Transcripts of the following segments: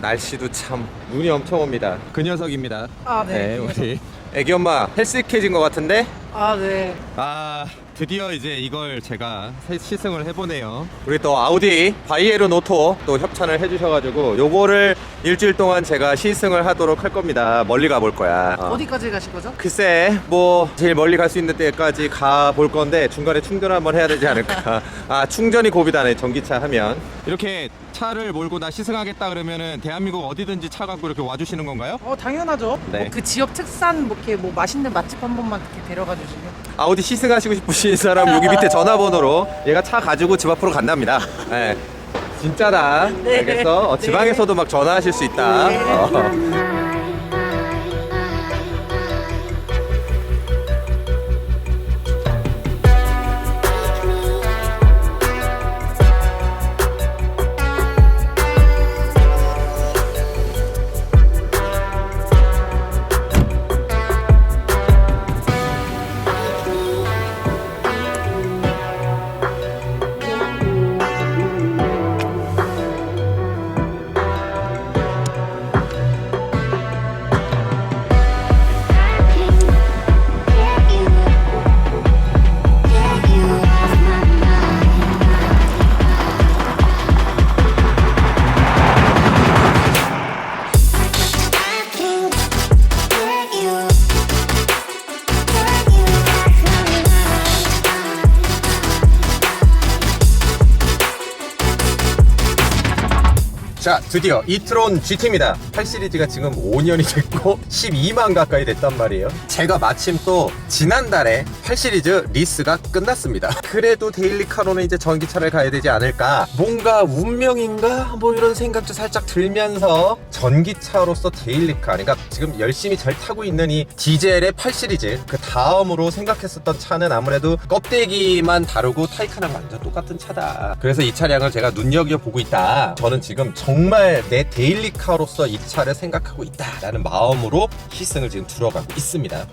날씨도 참 눈이 엄청 옵니다. 그 녀석입니다. 아, 네. 우리 애기 엄마 헬스케진 것 같은데? 아, 네. 아 드디어 이제 이걸 제가 새- 시승을 해보네요. 우리 또 아우디 바이에른 오토 또 협찬을 해주셔가지고 요거를 일주일 동안 제가 시승을 하도록 할 겁니다. 멀리 가볼 거야. 어. 어디까지 가실 거죠? 글쎄 뭐 제일 멀리 갈 수 있는 데까지 가 볼 건데 중간에 충전 한번 해야 되지 않을까 아 충전이 고비다네 전기차 하면 이렇게 차를 몰고 나 시승하겠다 그러면은 대한민국 어디든지 차 갖고 이렇게 와주시는 건가요? 어, 당연하죠. 네. 뭐 그 지역 특산 뭐 이렇게 뭐 맛있는 맛집 한 번만 이렇게 데려가 주시면. 아우디 시승하시고 싶으신 사람 여기 밑에 전화번호로 얘가 차 가지고 집 앞으로 간답니다 네. 진짜다 네. 알겠어? 어, 지방에서도 막 전화하실 수 있다 네. 어. 자 드디어 이트론 GT입니다. 8시리즈가 지금 5년이 됐고 12만 가까이 됐단 말이에요. 제가 마침 또 지난달에 8시리즈 리스가 끝났습니다. 그래도 데일리 카로는 이제 전기차를 가야 되지 않을까? 뭔가 운명인가? 뭐 이런 생각도 살짝 들면서 전기차로서 데일리카 그러니까 지금 열심히 잘 타고 있는 이 디젤의 8시리즈 그 다음으로 생각했었던 차는 아무래도 껍데기만 다르고 타이칸랑 완전 똑같은 차다. 그래서 이 차량을 제가 눈여겨보고 있다. 저는 지금 정말 내 데일리 카로서 이 차를 생각하고 있다라는 마음으로 시승을 지금 들어가고 있습니다.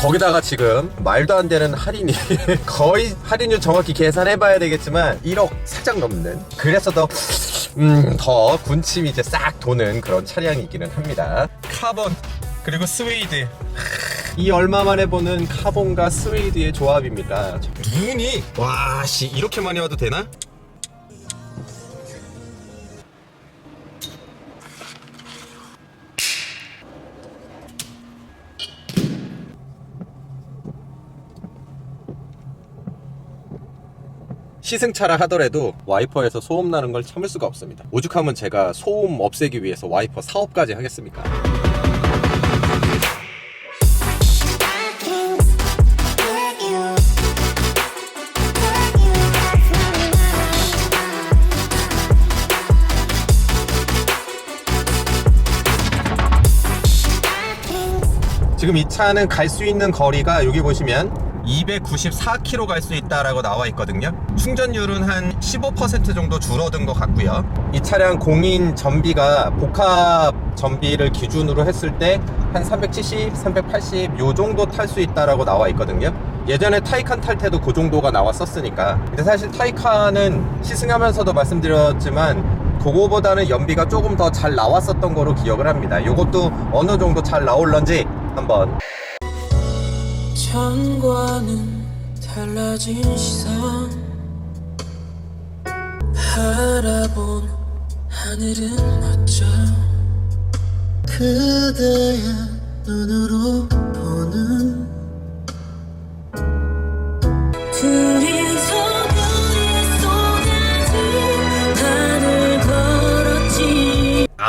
거기다가 지금 말도 안 되는 할인이 거의 할인율 정확히 계산해봐야 되겠지만 1억 살짝 넘는. 그래서 더 음, 더 군침이 이제 싹 도는 그런 차량이기는 합니다. 카본 그리고 스웨이드 이 얼마 만에 보는 카본과 스웨이드의 조합입니다. 눈이 와씨 이렇게 많이 와도 되나? 시승차라 하더라도 와이퍼에서 소음 나는 걸 참을 수가 없습니다. 오죽하면 제가 소음 없애기 위해서 와이퍼 사업까지 하겠습니까? 지금 이 차는 갈 수 있는 거리가 여기 보시면 294km 갈 수 있다라고 나와 있거든요. 충전율은 한 15% 정도 줄어든 것 같고요. 이 차량 공인 전비가 복합 전비를 기준으로 했을 때 한 370, 380 요 정도 탈 수 있다라고 나와 있거든요. 예전에 타이칸 탈 때도 그 정도가 나왔었으니까. 근데 사실 타이칸은 시승하면서도 말씀드렸지만 그거보다는 연비가 조금 더 잘 나왔었던 거로 기억을 합니다. 요것도 어느 정도 잘 나올런지 한번 전과는 달라진 시선. 바라본 하늘은 멋져 그대의 눈으로 보는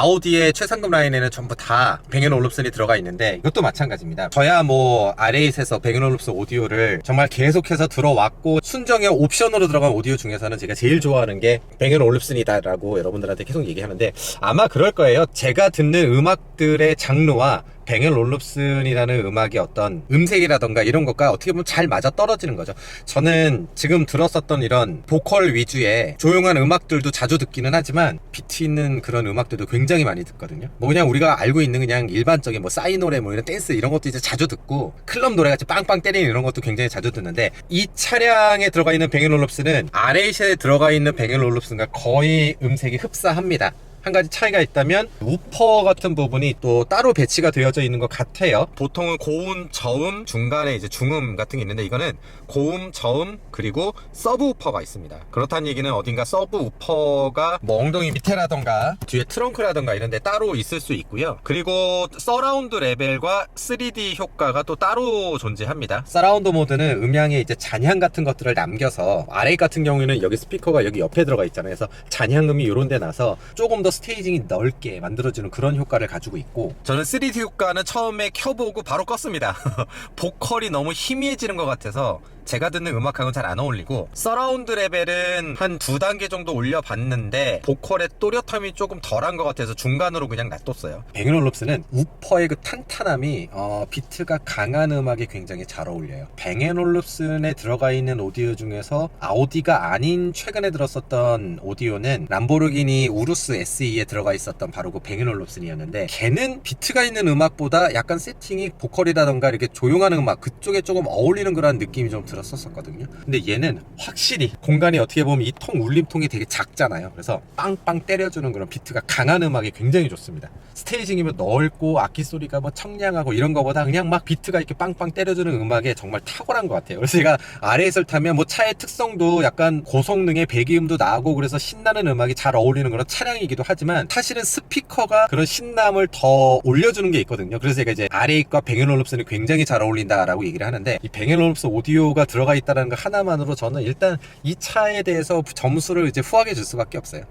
아우디의 최상급 라인에는 전부 다 뱅앤올룹슨이 들어가 있는데 이것도 마찬가지입니다. 저야 뭐 RA에서 뱅앤올룹슨 오디오를 정말 계속해서 들어왔고 순정의 옵션으로 들어간 오디오 중에서는 제가 제일 좋아하는 게 뱅앤올룹슨이다라고 여러분들한테 계속 얘기하는데 아마 그럴 거예요. 제가 듣는 음악들의 장르와 뱅앤 롤룹슨이라는 음악의 어떤 음색이라던가 이런 것과 어떻게 보면 잘 맞아 떨어지는 거죠. 저는 지금 들었었던 이런 보컬 위주의 조용한 음악들도 자주 듣기는 하지만 비트 있는 그런 음악들도 굉장히 많이 듣거든요. 뭐 그냥 우리가 알고 있는 그냥 일반적인 뭐 싸이 노래 뭐 이런 댄스 이런 것도 이제 자주 듣고 클럽 노래 같이 빵빵 때리는 이런 것도 굉장히 자주 듣는데 이 차량에 들어가 있는 뱅앤 롤룹슨은 RA시에 들어가 있는 뱅앤 롤룹슨과 거의 음색이 흡사합니다. 한 가지 차이가 있다면 우퍼 같은 부분이 또 따로 배치가 되어져 있는 것 같아요. 보통은 고음, 저음, 중간에 이제 중음 같은 게 있는데 이거는 고음, 저음 그리고 서브 우퍼가 있습니다. 그렇다는 얘기는 어딘가 서브 우퍼가 뭐 엉덩이 밑에라던가 뒤에 트렁크라던가 이런 데 따로 있을 수 있고요. 그리고 서라운드 레벨과 3D 효과가 또 따로 존재합니다. 서라운드 모드는 음향에 이제 잔향 같은 것들을 남겨서 RA 같은 경우에는 여기 스피커가 여기 옆에 들어가 있잖아요. 그래서 잔향음이 이런 데 나서 조금 더 스테이징이 넓게 만들어주는 그런 효과를 가지고 있고 저는 3D 효과는 처음에 켜보고 바로 껐습니다. 보컬이 너무 희미해지는 것 같아서 제가 듣는 음악하고는 잘 안 어울리고 서라운드 레벨은 한 두 단계 정도 올려봤는데 보컬의 또렷함이 조금 덜한 것 같아서 중간으로 그냥 놔뒀어요. 뱅앤올롭스는 우퍼의 그 탄탄함이 어, 비트가 강한 음악에 굉장히 잘 어울려요. 뱅앤올롭슨에 들어가 있는 오디오 중에서 아우디가 아닌 최근에 들었었던 오디오는 람보르기니 우루스 SE에 들어가 있었던 바로 그 뱅앤올롭슨이었는데 걔는 비트가 있는 음악보다 약간 세팅이 보컬이라던가 이렇게 조용한 음악 그쪽에 조금 어울리는 그런 느낌이 좀 들었었거든요. 근데 얘는 확실히 공간이 어떻게 보면 이 통 울림통이 되게 작잖아요. 그래서 빵빵 때려주는 그런 비트가 강한 음악이 굉장히 좋습니다. 스테이징이면 넓고 악기 소리가 뭐 청량하고 이런 거보다 그냥 막 비트가 이렇게 빵빵 때려주는 음악에 정말 탁월한 것 같아요. 그래서 제가 RAS를 타면 뭐 차의 특성도 약간 고성능의 배기음도 나고 그래서 신나는 음악이 잘 어울리는 그런 차량이기도 하지만 사실은 스피커가 그런 신남을 더 올려주는 게 있거든요. 그래서 제가 이제 RA과 뱅앤올룹스는 굉장히 잘 어울린다라고 얘기를 하는데 이 뱅앤올룹스 오디오가 들어가 있다는 거 하나만으로 저는 일단 이 차에 대해서 점수를 이제 후하게 줄 수밖에 없어요.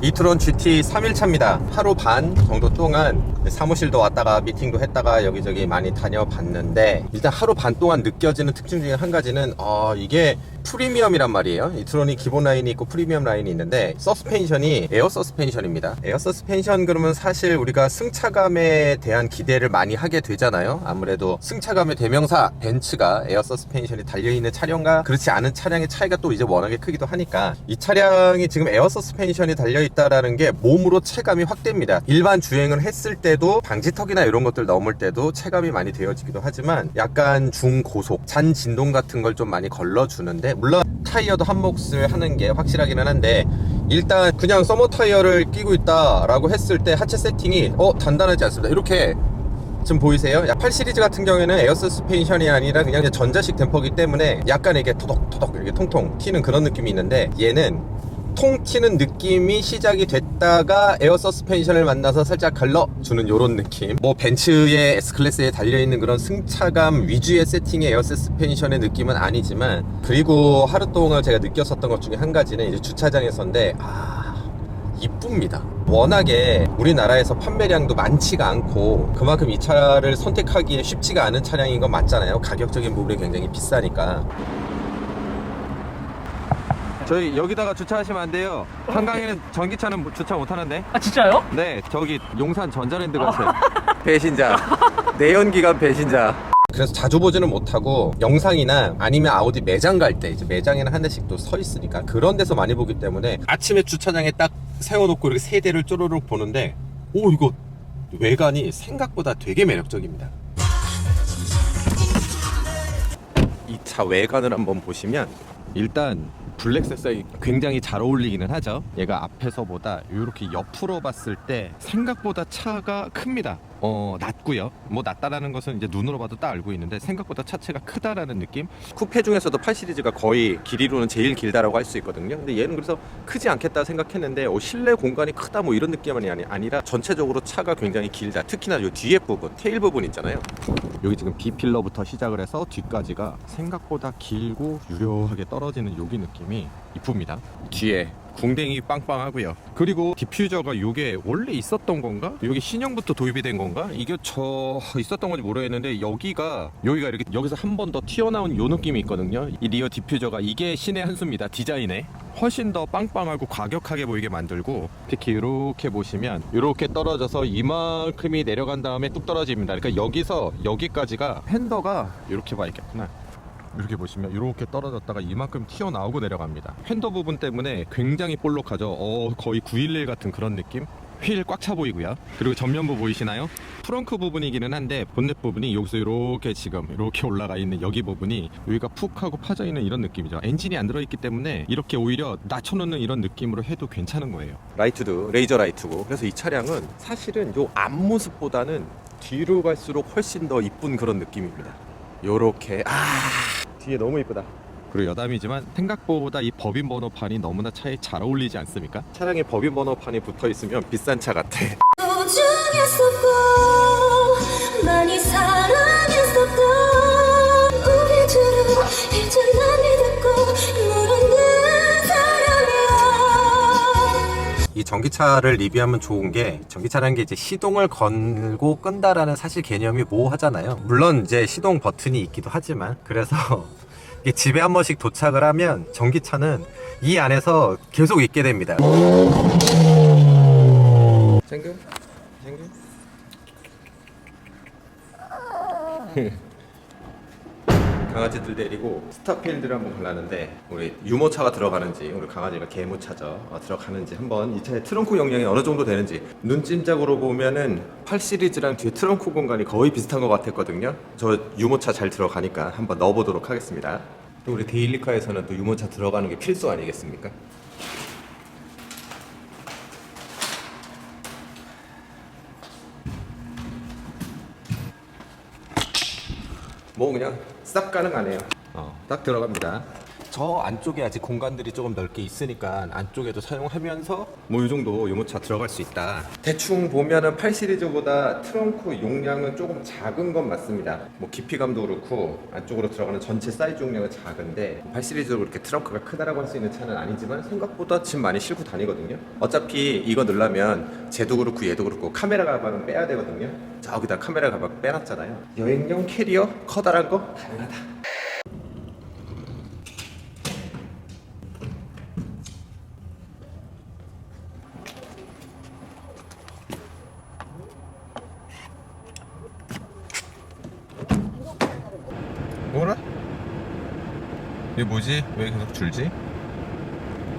이트론 GT 3일차입니다. 하루 반 정도 동안 사무실도 왔다가 미팅도 했다가 여기저기 많이 다녀봤는데 일단 하루 반 동안 느껴지는 특징 중에 한 가지는 어, 이게 프리미엄이란 말이에요. 이트론이 기본 라인이 있고 프리미엄 라인이 있는데 서스펜션이 에어 서스펜션입니다. 에어 서스펜션 그러면 사실 우리가 승차감에 대한 기대를 많이 하게 되잖아요. 아무래도 승차감의 대명사 벤츠가 에어 서스펜션이 달려있는 차량과 그렇지 않은 차량의 차이가 또 이제 워낙에 크기도 하니까 이 차량이 지금 에어 서스펜션이 달려있다라는 게 몸으로 체감이 확 됩니다. 일반 주행을 했을 때도 방지턱이나 이런 것들 넘을 때도 체감이 많이 되어지기도 하지만 약간 중고속, 잔 진동 같은 걸 좀 많이 걸러주는데 물론 타이어도 한 몫을 하는 게 확실하기는 한데 일단 그냥 서머 타이어를 끼고 있다라고 했을 때 하체 세팅이 어 단단하지 않습니다. 이렇게 지금 보이세요? 8 시리즈 같은 경우에는 에어 서스펜션이 아니라 그냥 전자식 댐퍼기 때문에 약간 이렇게 토덕토덕 이렇게 통통 튀는 그런 느낌이 있는데 얘는 통 튀는 느낌이 시작이 됐다가 에어 서스펜션을 만나서 살짝 갈라주는 이런 느낌 뭐 벤츠의 S클래스에 달려있는 그런 승차감 위주의 세팅의 에어 서스펜션의 느낌은 아니지만 그리고 하루 동안 제가 느꼈었던 것 중에 한 가지는 이제 주차장에서인데 아 이쁩니다. 워낙에 우리나라에서 판매량도 많지가 않고 그만큼 이 차를 선택하기에 쉽지가 않은 차량인 건 맞잖아요. 가격적인 부분이 굉장히 비싸니까. 저희 여기다가 주차하시면 안 돼요. 한강에는 전기차는 주차 못 하는데. 아 진짜요? 네, 저기 용산 전자랜드 가세요. 배신자. 내연기관 배신자. 그래서 자주 보지는 못하고 영상이나 아니면 아우디 매장 갈 때 이제 매장에는 한 대씩 또 서 있으니까 그런 데서 많이 보기 때문에 아침에 주차장에 딱 세워놓고 이렇게 세 대를 쪼르륵 보는데 오 이거 외관이 생각보다 되게 매력적입니다. 이 차 외관을 한번 보시면 일단 블랙 색상이 굉장히 잘 어울리기는 하죠. 얘가 앞에서보다 이렇게 옆으로 봤을 때 생각보다 차가 큽니다. 어 낮고요. 뭐 낮다라는 것은 이제 눈으로 봐도 딱 알고 있는데 생각보다 차체가 크다라는 느낌. 쿠페 중에서도 8 시리즈가 거의 길이로는 제일 길다라고 할 수 있거든요. 근데 얘는 그래서 크지 않겠다 생각했는데 어, 실내 공간이 크다 뭐 이런 느낌이 아니, 아니라 전체적으로 차가 굉장히 길다. 특히나 이 뒤에 부분, 테일 부분 있잖아요. 여기 지금 B 필러부터 시작을 해서 뒤까지가 생각보다 길고 유려하게 떨어지는 여기 느낌이 이쁩니다. 뒤에 궁뎅이 빵빵하고요. 그리고 디퓨저가 요게 원래 있었던 건가? 요게 신형부터 도입이 된 건가? 이게 저 있었던 건지 모르겠는데 여기가 여기가 이렇게 여기서 한 번 더 튀어나온 요 느낌이 있거든요. 이 리어 디퓨저가 이게 신의 한 수입니다. 디자인에 훨씬 더 빵빵하고 과격하게 보이게 만들고 특히 이렇게 보시면 이렇게 떨어져서 이만큼이 내려간 다음에 뚝 떨어집니다. 그러니까 여기서 여기까지가 핸더가 이렇게 봐 있겠구나. 이렇게 보시면 이렇게 떨어졌다가 이만큼 튀어나오고 내려갑니다. 핸더 부분 때문에 굉장히 볼록하죠. 어, 거의 911 같은 그런 느낌? 휠 꽉 차 보이고요. 그리고 전면부 보이시나요? 트렁크 부분이기는 한데 본넷 부분이 여기서 이렇게 지금 이렇게 올라가 있는 여기 부분이 여기가 푹 하고 파져 있는 이런 느낌이죠. 엔진이 안 들어있기 때문에 이렇게 오히려 낮춰놓는 이런 느낌으로 해도 괜찮은 거예요. 라이트도 레이저 라이트고 그래서 이 차량은 사실은 요 앞모습보다는 뒤로 갈수록 훨씬 더 이쁜 그런 느낌입니다. 요렇게 아 뒤에 너무 이쁘다. 그리고 여담이지만 생각보다 이 법인 번호판이 너무나 차에 잘 어울리지 않습니까? 차량에 법인 번호판이 붙어 있으면 비싼 차 같아. 소중했었고 많이 사랑했었던 우리 둘은 이제 난 전기차를 리뷰하면 좋은 게 전기차라는 게 이제 시동을 걸고 끈다라는 사실 개념이 모호하잖아요. 물론 이제 시동 버튼이 있기도 하지만 그래서 집에 한 번씩 도착을 하면 전기차는 이 안에서 계속 있게 됩니다. 챙겨? 챙겨? 강아지들 데리고 스타필드를 한번 가려는데 우리 유모차가 들어가는지 우리 강아지가 개모차죠. 어, 들어가는지 한번 이 차의 트렁크 용량이 어느 정도 되는지. 눈찜짝으로 보면은 8 시리즈랑 뒤에 트렁크 공간이 거의 비슷한 것 같았거든요. 저 유모차 잘 들어가니까 한번 넣어보도록 하겠습니다. 또 우리 데일리카에서는 또 유모차 들어가는 게 필수 아니겠습니까? 뭐 그냥 싹 가능하네요. 어, 딱 들어갑니다. 저 안쪽에 아직 공간들이 조금 넓게 있으니까 안쪽에도 사용하면서 뭐 이 정도 유모차 들어갈 수 있다. 대충 보면은 8 시리즈보다 트렁크 용량은 조금 작은 건 맞습니다. 뭐 깊이감도 그렇고 안쪽으로 들어가는 전체 사이즈 용량은 작은데 8 시리즈로 그렇게 트렁크가 크다라고 할 수 있는 차는 아니지만 생각보다 짐 많이 싣고 다니거든요. 어차피 이거 넣으려면 쟤도 그렇고 얘도 그렇고 카메라 가방은 빼야 되거든요. 저기다 카메라 가방 빼놨잖아요. 여행용 캐리어 커다란 거 가능하다. 뭐지? 왜 계속 줄지?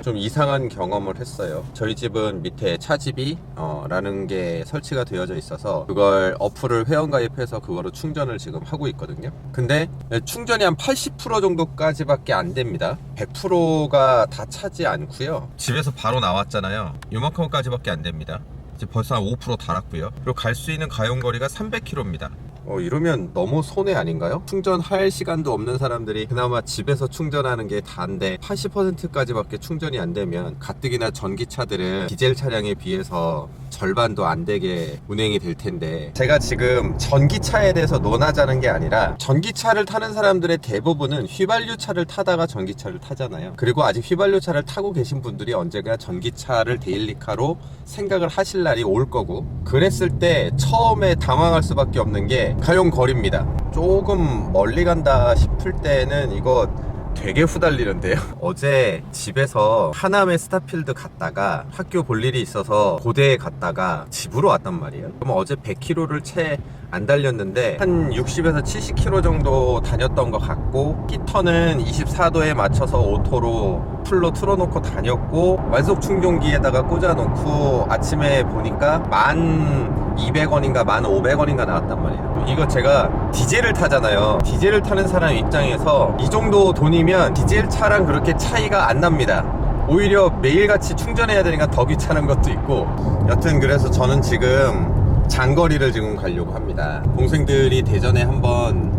좀 이상한 경험을 했어요. 저희 집은 밑에 차집이 어, 라는 게 설치가 되어져 있어서 그걸 어플을 회원가입해서 그거로 충전을 지금 하고 있거든요. 근데 충전이 한 80% 정도까지밖에 안 됩니다. 100%가 다 차지 않고요. 집에서 바로 나왔잖아요. 요만큼까지밖에 안 됩니다. 이제 벌써 한 5% 달았고요. 그리고 갈 수 있는 가용 거리가 300km입니다. 어, 이러면 너무 손해 아닌가요? 충전할 시간도 없는 사람들이 그나마 집에서 충전하는 게 다인데 80%까지밖에 충전이 안 되면 가뜩이나 전기차들은 디젤 차량에 비해서 절반도 안 되게 운행이 될 텐데 제가 지금 전기차에 대해서 논하자는 게 아니라 전기차를 타는 사람들의 대부분은 휘발유차를 타다가 전기차를 타잖아요. 그리고 아직 휘발유차를 타고 계신 분들이 언젠가 전기차를 데일리카로 생각을 하실 날이 올 거고 그랬을 때 처음에 당황할 수밖에 없는 게 가용 거리입니다. 조금 멀리 간다 싶을 때는 이거 되게 후달리는데요. 어제 집에서 하남의 스타필드 갔다가 학교 볼 일이 있어서 고대에 갔다가 집으로 왔단 말이에요. 그럼 어제 100km를 채 안 달렸는데 한 60에서 70km 정도 다녔던 것 같고 끼터는 24도에 맞춰서 오토로 풀로 틀어놓고 다녔고 완속 충전기에다가 꽂아놓고 아침에 보니까 만 200원인가 만 500원인가 나왔단 말이에요. 이거 제가 디젤을 타잖아요. 디젤을 타는 사람 입장에서 이 정도 돈이면 디젤 차랑 그렇게 차이가 안 납니다. 오히려 매일같이 충전해야 되니까 더 귀찮은 것도 있고 여튼 그래서 저는 지금 장거리를 지금 가려고 합니다. 동생들이 대전에 한번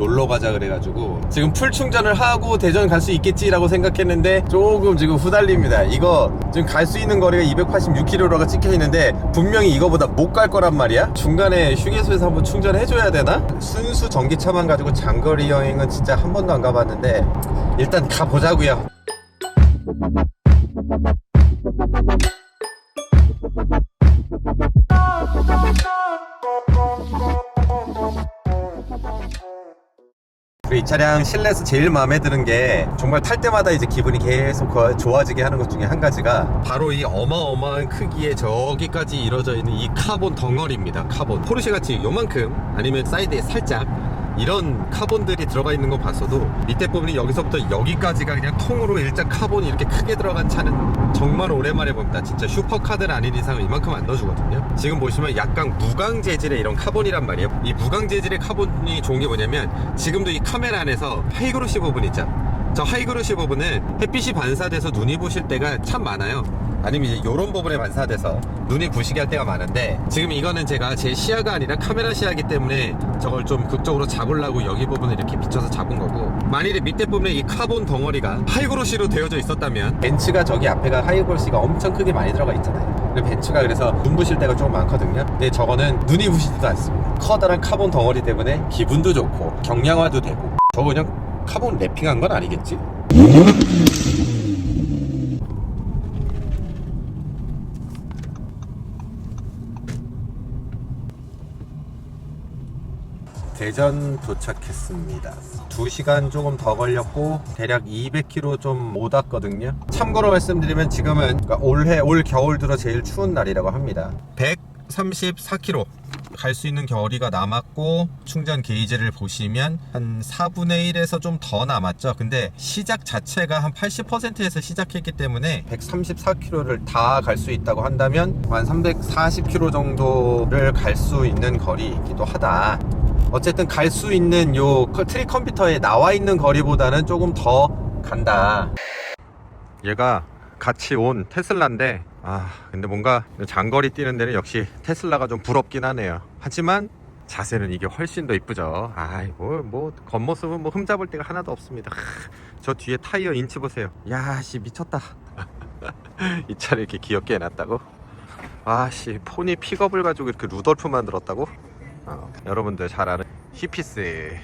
놀러 가자 그래가지고 지금 풀 충전을 하고 대전 갈 수 있겠지라고 생각했는데 조금 지금 후달립니다. 이거 지금 갈 수 있는 거리가 286km가 찍혀 있는데 분명히 이거보다 못 갈 거란 말이야. 중간에 휴게소에서 한번 충전해줘야 되나? 순수 전기차만 가지고 장거리 여행은 진짜 한 번도 안 가봤는데 일단 가보자고요. 그리고 이 차량 실내에서 제일 마음에 드는 게 정말 탈 때마다 이제 기분이 계속 거- 좋아지게 하는 것 중에 한 가지가 바로 이 어마어마한 크기의 저기까지 이루어져 있는 이 카본 덩어리입니다. 카본. 포르쉐 같이 요만큼 아니면 사이드에 살짝 이런 카본들이 들어가 있는 거 봤어도 밑에 부분이 여기서부터 여기까지가 그냥 통으로 일자 카본이 이렇게 크게 들어간 차는 정말 오랜만에 봅니다. 진짜 슈퍼카들 아닌 이상은 이만큼 안 넣어주거든요. 지금 보시면 약간 무광 재질의 이런 카본이란 말이에요. 이 무광 재질의 카본이 좋은 게 뭐냐면 지금도 이 카메라 안에서 하이그로시 부분 있죠. 저 하이그로시 부분은 햇빛이 반사돼서 눈이 부실 때가 참 많아요. 아니면 이제 이런 부분에 반사돼서 눈이 부시게 할 때가 많은데 지금 이거는 제가 제 시야가 아니라 카메라 시야이기 때문에 저걸 좀 극적으로 잡으려고 여기 부분을 이렇게 비춰서 잡은 거고 만일에 밑에 부분에 이 카본 덩어리가 하이그로시로 되어져 있었다면 벤츠가 저기 앞에가 하이그로시가 엄청 크게 많이 들어가 있잖아요. 벤츠가 그래서 눈 부실 때가 조금 많거든요. 근데 저거는 눈이 부시지도 않습니다. 커다란 카본 덩어리 때문에 기분도 좋고 경량화도 되고 저거 그냥 카본 랩핑한 건 아니겠지? 대전 도착했습니다. 2시간 조금 더 걸렸고 대략 200km 좀 못 왔거든요. 참고로 말씀드리면 지금은 그러니까 올해 올 겨울 들어 제일 추운 날이라고 합니다. 134km 갈 수 있는 거리가 남았고 충전 게이지를 보시면 한 4분의 1에서 좀 더 남았죠. 근데 시작 자체가 한 80%에서 시작했기 때문에 134km를 다 갈 수 있다고 한다면 한 340km 정도를 갈 수 있는 거리이기도 하다. 어쨌든 갈 수 있는 요그 트리 컴퓨터에 나와 있는 거리보다는 조금 더 간다. 얘가 같이 온 테슬라인데 아 근데 뭔가 장거리 뛰는 데는 역시 테슬라가 좀 부럽긴 하네요. 하지만 자세는 이게 훨씬 더 이쁘죠. 아이 뭐, 뭐 겉모습은 뭐 흠잡을 데가 하나도 없습니다. 하, 저 뒤에 타이어 인치 보세요. 야씨 미쳤다. 이 차를 이렇게 귀엽게 해놨다고? 아씨 포니 픽업을 가지고 이렇게 루돌프 만들었다고? 어, 여러분들 잘 아는 히피스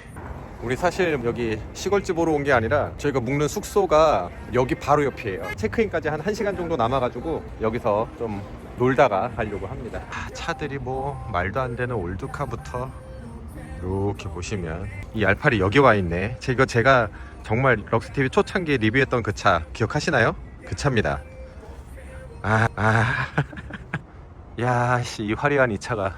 우리 사실 여기 시골집 보러 온게 아니라 저희가 묵는 숙소가 여기 바로 옆이에요 체크인까지 한 1시간 정도 남아가지고 여기서 좀 놀다가 가려고 합니다 아, 차들이 뭐 말도 안 되는 올드카부터 이렇게 보시면 이 알팔이 여기 와 있네 제가 제가 정말 럭스TV 초창기에 리뷰했던 그 차 기억하시나요? 그 차입니다 아, 아. 야, 씨, 이 화려한 이 차가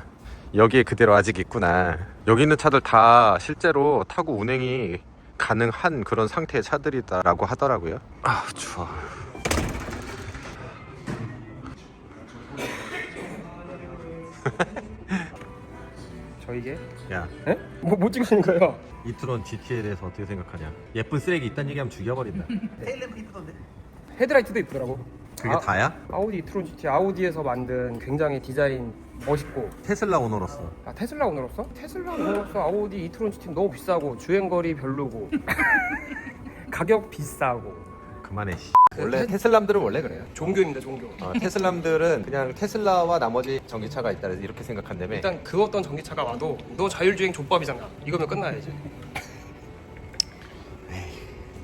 여기에 그대로 아직 있구나. 여기 있는 차들 다 실제로 타고 운행이 가능한 그런 상태의 차들이다라고 하더라고요. 아, 추워. 저 이게? 야, 에? 뭐, 뭐 찍으시는 거예요? 이트론 GT에 대해서 어떻게 생각하냐? 예쁜 쓰레기 있다는 얘기하면 죽여버린다. 헤드라이트도 이쁘더라고. 그게 아, 다야? 아우디 이트론 GT 아우디에서 만든 굉장히 디자인 멋있고 테슬라 오너로서. 아 테슬라 오너로서? 테슬라 오너로서 아우디 이트론 GT 너무 비싸고 주행거리 별로고 가격 비싸고 그만해, 씨. 그 원래 테- 테슬람들은 원래 그래요. 종교입니다 종교. 어, 테슬람들은 그냥 테슬라와 나머지 전기차가 있다 이렇게 생각한다며. 일단 그 어떤 전기차가 와도 너 자율주행 족밥이잖아. 이거면 끝나야지.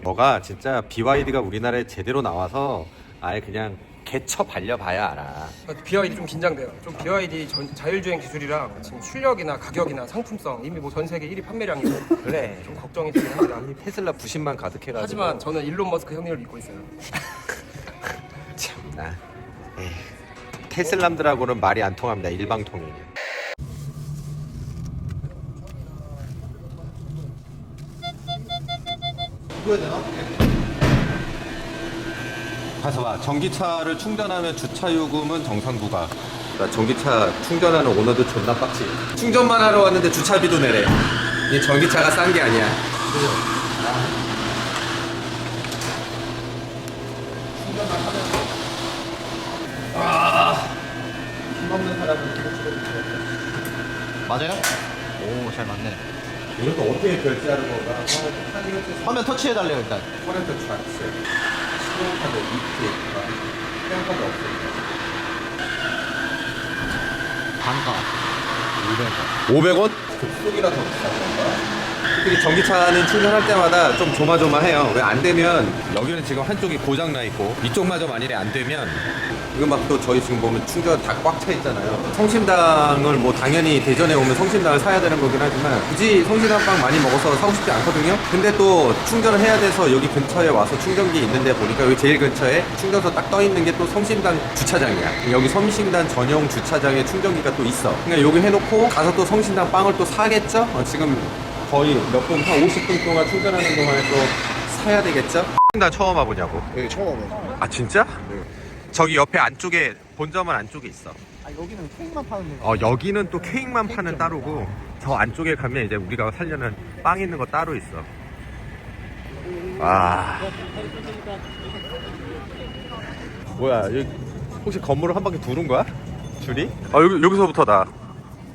너가 진짜 BYD가 우리나라에 제대로 나와서 아예 그냥 개쳐 발려봐야 알아. BYD 좀 긴장돼요. 좀 BYD 전, 자율주행 기술이랑 지금 출력이나 가격이나 상품성 이미 뭐 전 세계 1위 판매량이고 그래. 좀 걱정이 되긴 합니다. 이 테슬라 부심만 가득해가지고. 하지만 저는 일론 머스크 형님을 믿고 있어요. 참나. 테슬람들하고는 말이 안 통합니다. 일방통행. 가서 봐. 전기차를 충전하면 주차 요금은 정상 부과. 나 전기차 충전하는 오너도 존나 빡치. 충전만 하러 왔는데 주차비도 내래. 이 전기차가 싼 게 아니야. 힘없는 사람은 맞아요? 오, 잘 맞네. 이것도 어떻게 결제하는 건가? 화면 터치해달래요, 일단. 커렌트 좌측, 신용카드 이트, 신용카드 없으니까. 단가. 500원? 급속이라 더 비싼 건가? 특히 전기차는 충전할 때마다 좀 조마조마해요. 왜 안 되면 여기는 지금 한쪽이 고장 나 있고 이쪽마저 만일에 안 되면 이거 막 또 저희 지금 보면 충전 다꽉 차 있잖아요. 성심당을 뭐 당연히 대전에 오면 성심당을 사야 되는 거긴 하지만 굳이 성심당 빵 많이 먹어서 사고 싶지 않거든요. 근데 또 충전을 해야 돼서 여기 근처에 와서 충전기 있는데 보니까 여기 제일 근처에 충전소 딱 떠 있는 게 또 성심당 주차장이야. 여기 성심당 전용 주차장에 충전기가 또 있어. 그러니까 여기 해놓고 가서 또 성심당 빵을 또 사겠죠? 어, 지금 거의 몇 분, 한 50분 동안 충전하는 동안에 또 사야 되겠죠? 나 처음 와보냐고. 네, 처음 와봐요. 아 진짜? 저기 옆에 안쪽에 본점은 안쪽에 있어. 아, 여기는 케이크만 파는 데. 어 여기는 또 케이크만 파는 따로고 저 안쪽에 가면 이제 우리가 살려는 빵 있는 거 따로 있어. 와. 뭐야 여기 혹시 건물을 한 바퀴 두른 거야? 줄이? 아 여기 여기서부터다.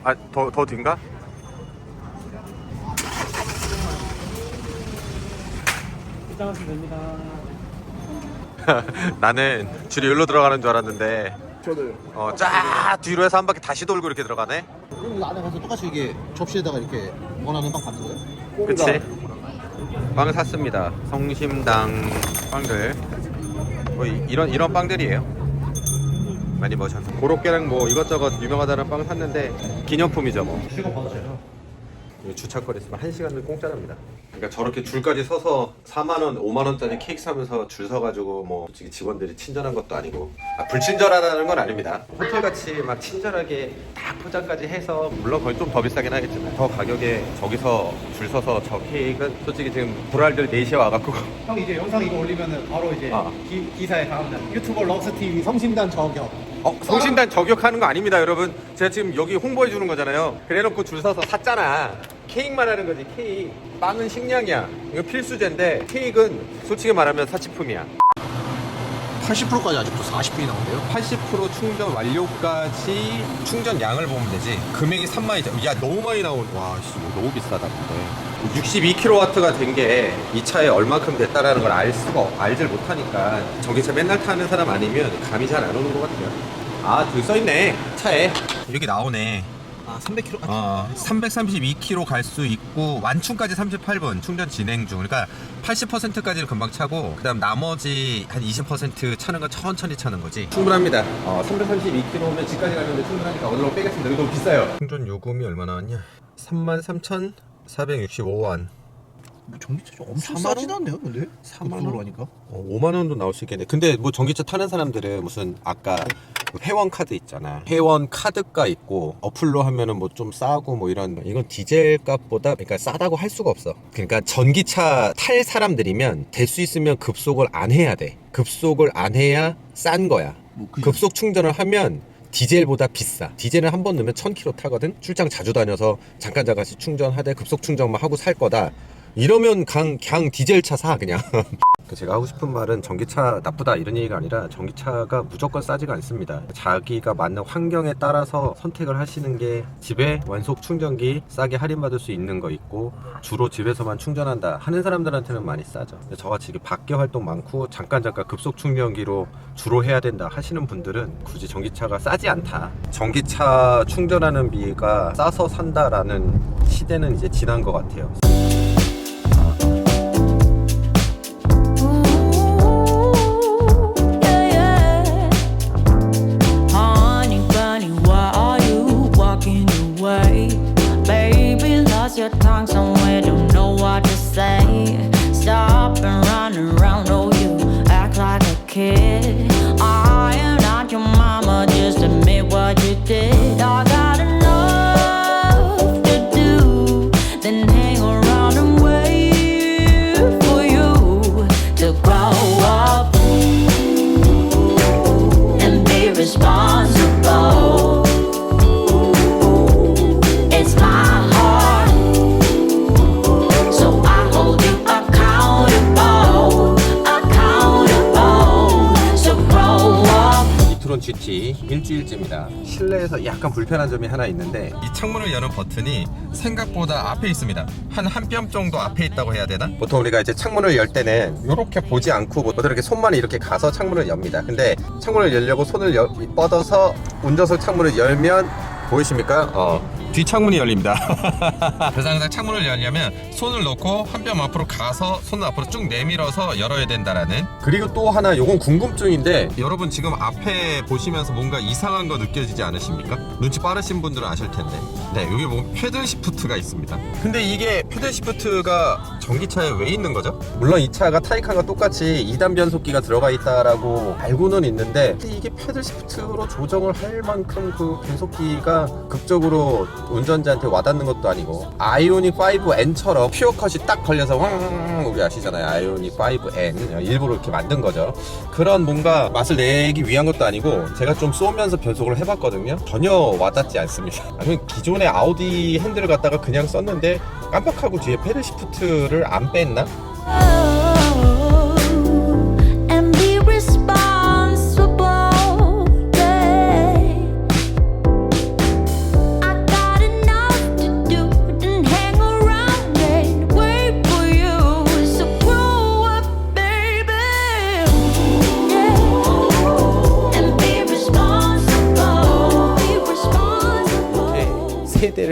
아더 더 뒤인가? 나는 줄이 여기로 들어가는 줄 알았는데 저도요. 어, 쫙 뒤로 해서 한 바퀴 다시 돌고 이렇게 들어가네. 그리고 안에 가서 똑같이 이게 접시에다가 이렇게 원하는 빵 받는 거예요? 그치? 빵을 샀습니다. 성심당 빵들. 뭐 이- 이런 이런 빵들이에요. 많이 먹으셨어. 고로케랑 뭐 이것저것 유명하다는 빵 샀는데 기념품이죠 뭐. 시간 받으세요. 주차거리 있으면 한 시간은 공짜랍니다. 그러니까 저렇게 줄까지 서서 4만 원, 5만 원짜리 케이크 사면서 줄 서가지고 뭐 솔직히 직원들이 친절한 것도 아니고 아, 불친절하다는 건 아닙니다. 호텔 같이 막 친절하게 딱 포장까지 해서 물론 거의 좀 더 비싸긴 하겠지만 더 가격에 저기서 줄 서서 저 케이크는 솔직히 지금 불알들 4시에 와갖고 형 이제 영상 이거 올리면은 바로 이제 아. 기, 사에 나옵니다. 유튜버 럭스 TV 성심단 저격. 어, 성신단 저격하는 거 아닙니다, 여러분. 제가 지금 여기 홍보해 주는 거잖아요. 그래놓고 줄 서서 샀잖아. 케이크만 하는 거지, 케이크. 빵은 식량이야. 이거 필수제인데, 케이크는 솔직히 말하면 사치품이야. 80%까지 아직도 40분이 나온대요. 80% 충전 완료까지 충전량을 보면 되지. 금액이 3만이죠. 야, 너무 많이 나온. 와, 씨, 이거 너무 비싸다, 근데. 62kW가 된 게 이 차에 얼마큼 됐다라는 걸 알 수가, 없- 알질 못하니까 전기차 맨날 타는 사람 아니면 감이 잘 안 오는 것 같아요. 아, 줄 써있네. 차에. 여기 나오네. 아 300km? 어, 332km 갈 수 있고 완충까지 38분 충전 진행 중. 그러니까 80%까지는 금방 차고 그다음 나머지 한 20% 차는 건 천천히 차는 거지. 충분합니다. 어, 332km면 집까지 가는데 충분하니까 어디로 빼겠습니다. 이거 너무 비싸요. 충전 요금이 얼마나 왔냐? 33,465원. 뭐 전기차 좀 엄청 4만 원? 싸진 않네요, 근데? 4만 원? 급속으로 하니까. 어, 5만 원도 나올 수 있겠네. 근데 뭐 전기차 타는 사람들은 무슨 아까 그 회원 카드 있잖아. 회원 카드가 있고 어플로 하면은 뭐 좀 싸고 뭐 이런 이건 디젤 값보다 그러니까 싸다고 할 수가 없어. 그러니까 전기차 탈 사람들이면 될 수 있으면 급속을 안 해야 돼. 급속을 안 해야 싼 거야. 뭐 그- 급속 충전을 하면 디젤보다 비싸. 디젤은 한 번 넣으면 1000km 타거든. 출장 자주 다녀서 잠깐 잠깐씩 충전하되 급속 충전만 하고 살 거다. 이러면 강, 그냥 디젤 차 사 그냥. 제가 하고 싶은 말은 전기차 나쁘다 이런 얘기가 아니라 전기차가 무조건 싸지가 않습니다. 자기가 맞는 환경에 따라서 선택을 하시는 게 집에 완속 충전기 싸게 할인받을 수 있는 거 있고 주로 집에서만 충전한다 하는 사람들한테는 많이 싸죠. 저같이 밖에 활동 많고 잠깐 잠깐 급속 충전기로 주로 해야 된다 하시는 분들은 굳이 전기차가 싸지 않다. 전기차 충전하는 비가 싸서 산다라는 시대는 이제 지난 것 같아요. 일주일째입니다. 실내에서 약간 불편한 점이 하나 있는데 이 창문을 여는 버튼이 생각보다 앞에 있습니다. 한 한 뼘 정도 앞에 있다고 해야 되나? 보통 우리가 이제 창문을 열 때는 이렇게 보지 않고 보통 이렇게 손만 이렇게 가서 창문을 엽니다. 근데 창문을 열려고 손을 여- 뻗어서 운전석 창문을 열면 보이십니까? 어 뒷창문이 열립니다. 그래서 항상 창문을 열려면 손을 넣고 한 뼘 앞으로 가서 손을 앞으로 쭉 내밀어서 열어야 된다라는. 그리고 또 하나 요건 궁금증인데 여러분 지금 앞에 보시면서 뭔가 이상한 거 느껴지지 않으십니까? 눈치 빠르신 분들은 아실 텐데. 네, 여기 보면 패들 시프트가 있습니다. 근데 이게 패들 시프트가 전기차에 왜 있는 거죠? 물론 이 차가 타이칸과 똑같이 2단 변속기가 들어가 있다라고 알고는 있는데 이게 패들 시프트로 조정을 할 만큼 그 변속기가 극적으로 운전자한테 와닿는 것도 아니고 아이오닉 5N처럼 퓨어 컷이 딱 걸려서 황 우리 아시잖아요. 아이오닉 5N 일부러 이렇게 만든 거죠. 그런 뭔가 맛을 내기 위한 것도 아니고 제가 좀 쏘면서 변속을 해봤거든요. 전혀 와닿지 않습니다. 아니면 기존의 아우디 핸들을 갖다가 그냥 썼는데 깜빡하고 뒤에 패들 시프트를 안 뺐나?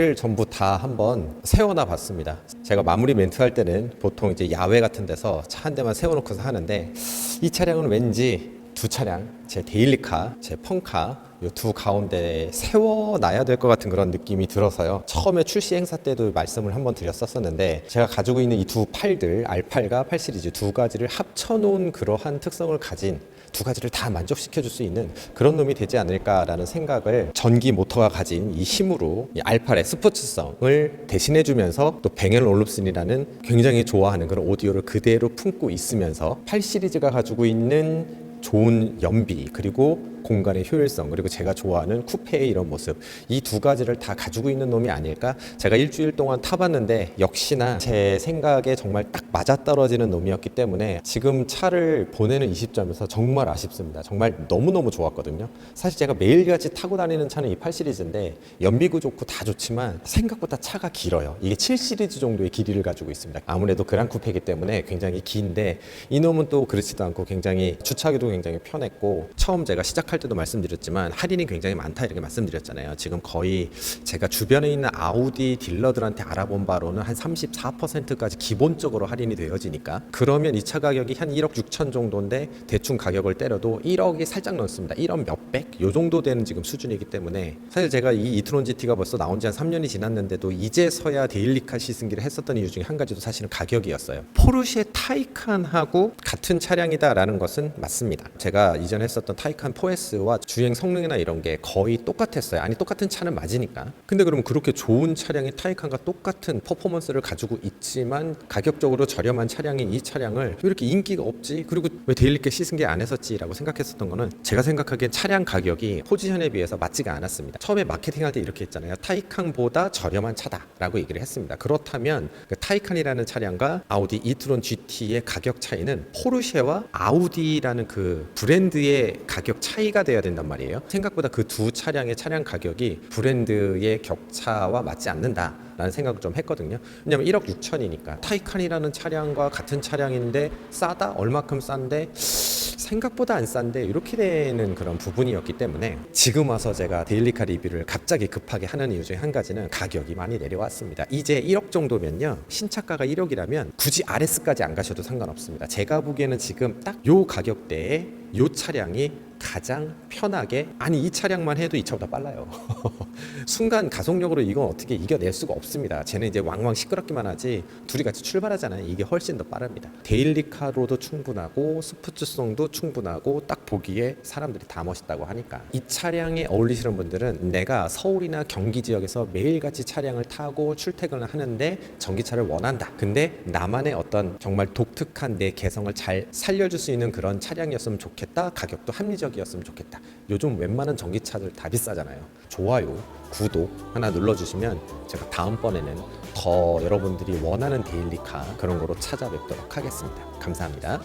세 대를 전부 다 한번 세워놔 봤습니다. 제가 마무리 멘트 할 때는 보통 이제 야외 같은 데서 차 한 대만 세워놓고서 하는데 이 차량은 왠지 두 차량, 제 데일리카, 제 펑카 이 두 가운데 세워놔야 될 것 같은 그런 느낌이 들어서요. 처음에 출시 행사 때도 말씀을 한번 드렸었었는데 제가 가지고 있는 이 두 팔들 R8과 8 시리즈 두 가지를 합쳐놓은 그러한 특성을 가진 두 가지를 다 만족시켜 줄 수 있는 그런 놈이 되지 않을까라는 생각을 전기 모터가 가진 이 힘으로 이 R8의 스포츠성을 대신해 주면서 또 뱅앤 올룹슨이라는 굉장히 좋아하는 그런 오디오를 그대로 품고 있으면서 8 시리즈가 가지고 있는 좋은 연비 그리고 공간의 효율성 그리고 제가 좋아하는 쿠페의 이런 모습 이 두 가지를 다 가지고 있는 놈이 아닐까? 제가 일주일 동안 타봤는데 역시나 제 생각에 정말 딱 맞아떨어지는 놈이었기 때문에 지금 차를 보내는 이 시점에서 정말 아쉽습니다. 정말 너무너무 좋았거든요. 사실 제가 매일같이 타고 다니는 차는 이 8 시리즈인데 연비도 좋고 다 좋지만 생각보다 차가 길어요. 이게 7 시리즈 정도의 길이를 가지고 있습니다. 아무래도 그란 쿠페이기 때문에 굉장히 긴데 이 놈은 또 그렇지도 않고 굉장히 주차하기도 굉장히 편했고 처음 제가 시작 할 때도 말씀드렸지만 할인이 굉장히 많다 이렇게 말씀드렸잖아요. 지금 거의 제가 주변에 있는 아우디 딜러들한테 알아본 바로는 한 34%까지 기본적으로 할인이 되어지니까 그러면 이 차 가격이 한 1억 6천 정도인데 대충 가격을 때려도 1억이 살짝 넘습니다. 1억 몇백 요 정도 되는 지금 수준이기 때문에 사실 제가 이 이트론 GT가 벌써 나온 지 한 3년이 지났는데도 이제서야 데일리카 시승기를 했었던 이유 중에 한 가지도 사실은 가격이었어요. 포르쉐 타이칸하고 같은 차량이다라는 것은 맞습니다. 제가 이전에 했었던 타이칸 4S 와 주행 성능이나 이런 게 거의 똑같았어요. 아니 똑같은 차는 맞으니까. 근데 그러면 그렇게 좋은 차량이 타이칸과 똑같은 퍼포먼스를 가지고 있지만 가격적으로 저렴한 차량인 이 차량을 왜 이렇게 인기가 없지? 그리고 왜 데일리카 시승기 안 했었지라고 생각했었던 거는 제가 생각하기엔 차량 가격이 포지션에 비해서 맞지가 않았습니다. 처음에 마케팅할 때 이렇게 했잖아요. 타이칸보다 저렴한 차다라고 얘기를 했습니다. 그렇다면 그 타이칸이라는 차량과 아우디 이트론 GT의 가격 차이는 포르쉐와 아우디라는 그 브랜드의 가격 차이 가 돼야 된단 말이에요. 생각보다 그 두 차량의 차량 가격이 브랜드의 격차와 맞지 않는다. 라는 생각을 좀 했거든요. 왜냐면 1억 6천이니까 타이칸이라는 차량과 같은 차량인데 싸다? 얼마큼 싼데? 생각보다 안 싼데 이렇게 되는 그런 부분이었기 때문에 지금 와서 제가 데일리카 리뷰를 갑자기 급하게 하는 이유 중에 한 가지는 가격이 많이 내려왔습니다. 이제 1억 정도면요. 신차가가 1억이라면 굳이 RS까지 안 가셔도 상관없습니다. 제가 보기에는 지금 딱 요 가격대에 요 차량이 가장 편하게 아니 이 차량만 해도 이 차보다 빨라요. 순간 가속력으로 이건 어떻게 이겨낼 수가 없습니다. 쟤는 이제 왕왕 시끄럽기만 하지 둘이 같이 출발하잖아요. 이게 훨씬 더 빠릅니다. 데일리카로도 충분하고 스포츠성도 충분하고 딱 보기에 사람들이 다 멋있다고 하니까 이 차량에 어울리시는 분들은 내가 서울이나 경기 지역에서 매일같이 차량을 타고 출퇴근을 하는데 전기차를 원한다. 근데 나만의 어떤 정말 독특한 내 개성을 잘 살려줄 수 있는 그런 차량이었으면 좋겠다. 가격도 합리 효율적이었으면 좋겠다. 요즘 웬만한 전기차들 다 비싸잖아요. 좋아요, 구독 하나 눌러주시면 제가 다음번에는 더 여러분들이 원하는 데일리카 그런 거로 찾아뵙도록 하겠습니다. 감사합니다.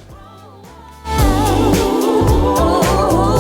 Oh, oh, oh,